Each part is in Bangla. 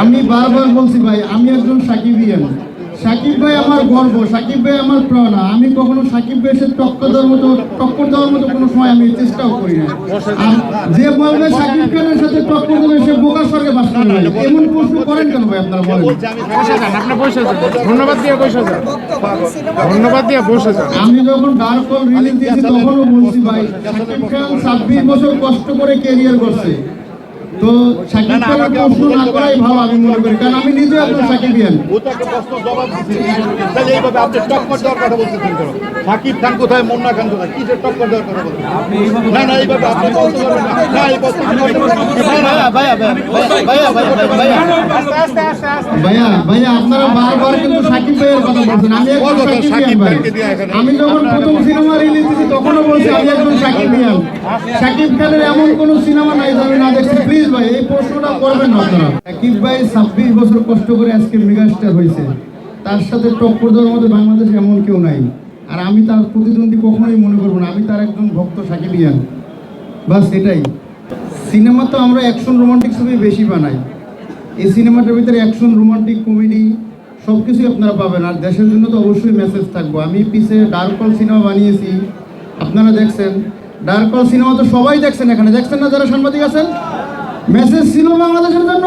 আমি বারবার বলছি ভাই আমি একজন সাকিবিয়ান সাকিব ভাই আমার গর্ব সাকিব ভাই আমার প্রেরণা আমি কখনো সাকিব ভাই এসে টক্কর দেওয়ার মতো টক্কর দেওয়ার মতো কোনো সময় আমি চেষ্টাও করি না আর যে বলবে সাকিব খানের সাথে টক্কর দেবে সে বোকার স্বর্গে বাস করে এমন প্রশ্ন করেন কেন ভাই আপনারা বলেন? ধন্যবাদ দিয়ে বসে যান। ধন্যবাদ দিয়ে বসে যান। আমি যখন ডার্ক কল রিলিজ দিয়েছি তখনও বলছি ভাই সাকিব খান ছাব্বিশ বছর কষ্ট করে ক্যারিয়ার করছে তো সাকিব খানের প্রশ্ন না করাই ভালো আমি মনে করি কারণ আমি নিজে একজন সাকিবিয়ান সাকিব খান কোথায় মুন্না খান কোথায়? কি টক্কর দেওয়ার কথা বলছেন? না না এইভাবে আপনি বলতে পারবেন না। এই ভাইয়া ভাইয়া আপনারা বারবার কিন্তু সাকিব ভাইয়ের কথা বলছেন। আমি একজন সাকিব ভাই। আমি যখন প্রথম সিনেমা রিলিজ দিয়েছি তখনও বলছি আমি একজন সাকিব সাকিব খানের এমন কোন সিনেমা নাই যে আমি না দেখছি। প্লিজ ভাই এই প্রশ্নটা করবেন না আপনারা। সাকিব ভাই ছাব্বিশ বছর কষ্ট করে আজকে মেগাস্টার হয়েছে। তার সাথে টক্কর দেওয়ার মধ্যে বাংলাদেশে এমন কেউ নাই। আর আমি তার প্রতিদ্বন্দ্বী কখনোই মনে করব না। আমি তার একজন ভক্ত সাকিবিয়ান বাস এটাই। সিনেমা তো আমরা অ্যাকশন, রোমান্টিক ছবি বেশি বানাই। এই সিনেমাটার ভিতরে অ্যাকশন, রোমান্টিক, কমেডি সব কিছুই আপনারা পাবেন। আর দেশের জন্য তো অবশ্যই মেসেজ থাকব। আমি পিছে ডার্ক সিনেমা বানিয়েছি। আপনারা দেখছেন। ডার্ক সিনেমা তো সবাই দেখছেন এখানে। দেখছেন না যারা সাংবাদিক আছেন? মেসেজ ছিল বাংলাদেশের জন্য?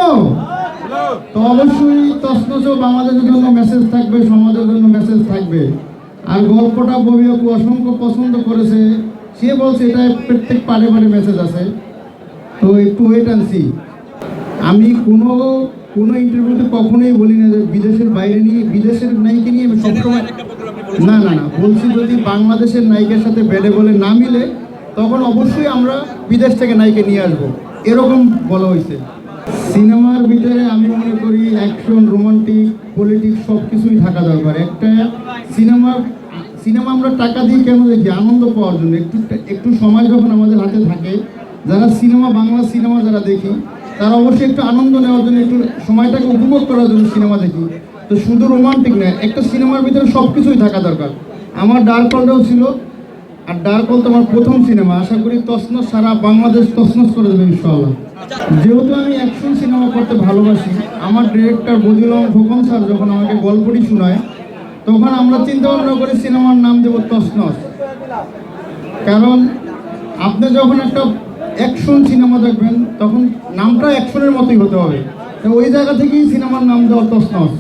তো অবশ্যই তসনসও বাংলাদেশের জন্য মেসেজ থাকবে, সমাজের জন্য মেসেজ থাকবে। আর গল্পটা ববি অসংখ্য পছন্দ করেছে। সে বলছে এটা প্রত্যেক পারে পারে মেসেজ আছে। তো একটু ওয়েট অ্যান্ড সি আমি কোনো কোনো ইন্টারভিউতে কখনোই বলি না যে বিদেশের বাইরে নিয়ে বিদেশের নায়িকা নিয়ে আমি সবসময় না না না বলছি যদি বাংলাদেশের নায়িকার সাথে বেড়ে বলে না মিলে তখন অবশ্যই আমরা বিদেশ থেকে নায়িকা নিয়ে আসব। এরকম বলা হয়েছে। সিনেমার ভিতরে আমি মনে করি অ্যাকশন রোমান্টিক পলিটিক্স সব কিছুই থাকা দরকার। একটা সিনেমা সিনেমা আমরা টাকা দিয়ে কেন দেখি? আনন্দ পাওয়ার জন্য। একটু একটু সময় যখন আমাদের হাতে থাকে যারা সিনেমা, বাংলা সিনেমা যারা দেখি, তারা অবশ্যই একটু আনন্দ নেওয়ার জন্য, একটু সময়টাকে উপভোগ করার জন্য সিনেমা দেখি। তো শুধু রোমান্টিক নয়, একটা সিনেমার ভিতরে সব কিছুই থাকা দরকার। আমার ডার্ক কলটাও ছিল, আর ডার্ক কল তো আমার প্রথম সিনেমা। আশা করি তসনস সারা বাংলাদেশ তসনস করে দেবে ইনশাল্লাহ যেহেতু আমি অ্যাকশন সিনেমা করতে ভালোবাসি, আমার ডিরেক্টর বদিউল খোকন স্যার যখন আমাকে গল্পটি শোনায়, তখন আমরা চিন্তা ভাবনা করি সিনেমার নাম দেবো তসনস কারণ আপনি যখন একটা অ্যাকশন সিনেমা দেখবেন, তখন নামটা অ্যাকশনের মতোই হতে হবে। তো ওই জায়গা থেকেই সিনেমার নাম দেওয়া তসনস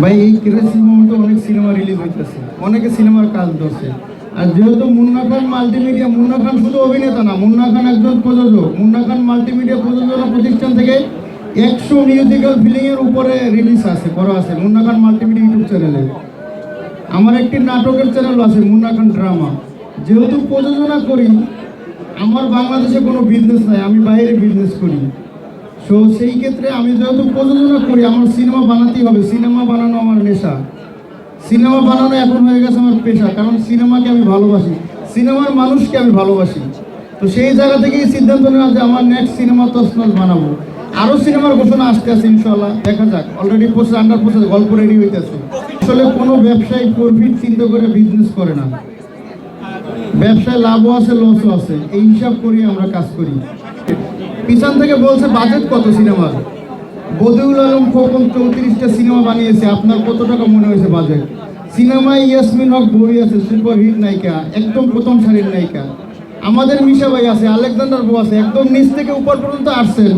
ভাই, এই ক্রেসি মোমেন্টে অনেক সিনেমা রিলিজ হইতেছে। অনেকে সিনেমার কাজ ধরছে। আর যেহেতু মুন্না খান মাল্টিমিডিয়া মুন্না খান শুধু অভিনেতা না, মুন্না খান একজন প্রযোজক। মুন্না খান মাল্টিমিডিয়া প্রযোজনা প্রতিষ্ঠান থেকে একশো মিউজিক্যাল ফিলিংয়ের উপরে রিলিজ আছে, করা আছে। মুন্না খান মাল্টিমিডিয়া ইউটিউব চ্যানেলে আমার একটি নাটকের চ্যানেল আছে, মুন্না খান ড্রামা যেহেতু প্রযোজনা করি আমার বাংলাদেশে কোনো বিজনেস নাই, আমি বাইরে বিজনেস করি। সো সেই ক্ষেত্রে আমি যেহেতু প্রযোজনা করি, আমার সিনেমা বানাতেই হবে। সিনেমা বানানো আমার নেশা। সিনেমা বানানো এখন হয়ে গেছে আমার পেশা, কারণ সিনেমাকে আমি ভালোবাসি। সিনেমার মানুষকে আমি ভালোবাসি। তো সেই জায়গা থেকেই সিদ্ধান্ত নেওয়া যে আমার নেক্সট সিনেমা তসনস বানাবো। আরও সিনেমার ঘোষণা আসতে আছে ইনশাল্লাহ দেখা যাক। অলরেডি প্রসেস আন্ডার প্রসেস গল্প রেডি হইতেছে। আসলে কোনো ব্যবসায়ী প্রফিট চিন্তা করে বিজনেস করে না। ব্যবসায় লাভও আছে লসও আছে। এই হিসাব করি আমরা কাজ করি। পিছন থেকে বলছে, বাজেট কত সিনেমার? বদিউল আলম খোকন চৌত্রিশটা সিনেমা বানিয়েছে। আপনার কত টাকা মনে হয়েছে বাজেট? সিনেমায় ইয়াসমিন হক বই আছে সুপার হিট নায়িকা। একদম প্রথম সারির নায়িকা। আমাদের মিশা ভাই আছে, আলেকজান্ডার বউ আছে। একদম নিচ থেকে উপর পর্যন্ত আসছেন।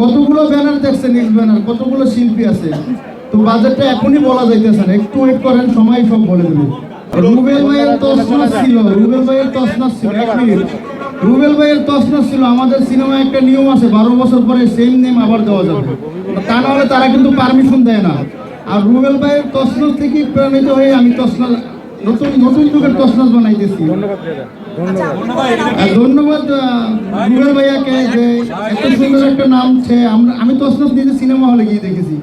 কতগুলো ব্যানার দেখছেন নিজ ব্যানার? কতগুলো শিল্পী আছে? তো বাজেটটা এখনই বলা যাইতেছে না। একটু ওয়েট করেন, সময় সব বলে দেবে। রুবেল ভাইয়ের তসনাস ছিল, রুবেল ভাইয়ের তসনাস ছিল, এক মিনিট। রুবেল ভাইয়ের তসনাস ছিল, আমাদের সিনেমায় একটা নিয়ম আছে, বারো বছর পরে সেম নেম আবার দেওয়া যাবে। তা না হলে তারা কিন্তু পারমিশন দেয় না। আর রুবেল ভাইয়ের তসনাস থেকেই প্রেরণিত হয়ে আমি তসনাস নতুন নতুন যুগের তসনাস বানাইতেছি। ধন্যবাদ রুবেল ভাইয়াকে যে এত সুন্দর একটা নাম আমরা আমি তসনাস নিজে সিনেমা হলে গিয়ে দেখেছি।